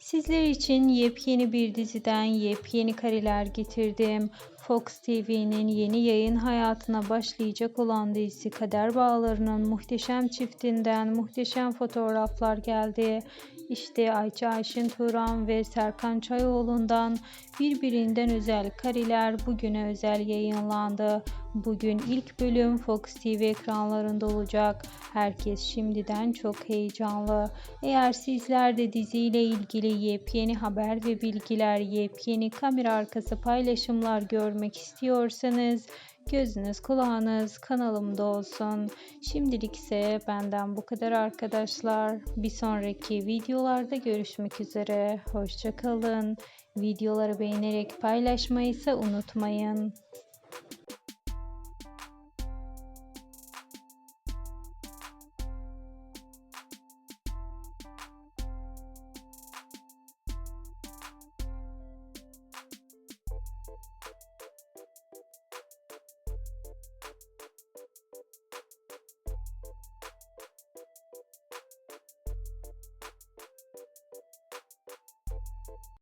Sizler için yepyeni bir diziden yepyeni kareler getirdim. Fox TV'nin yeni yayın hayatına başlayacak olan dizisi Kader Bağları'nın muhteşem çiftinden muhteşem fotoğraflar geldi. İşte Ayça Ayşin Turan ve Serkan Çayoğlu'ndan birbirinden özel kareler bugüne özel yayınlandı. Bugün ilk bölüm Fox TV ekranlarında olacak. Herkes şimdiden çok heyecanlı. Eğer sizler de diziyle ilgili yepyeni haber ve bilgiler, yepyeni kamera arkası paylaşımlar görmek istiyorsanız Gözünüz kulağınız kanalımda olsun. Şimdilik ise benden bu kadar arkadaşlar. Bir sonraki videolarda görüşmek üzere. Hoşçakalın. Videoları beğenerek paylaşmayı ise unutmayın.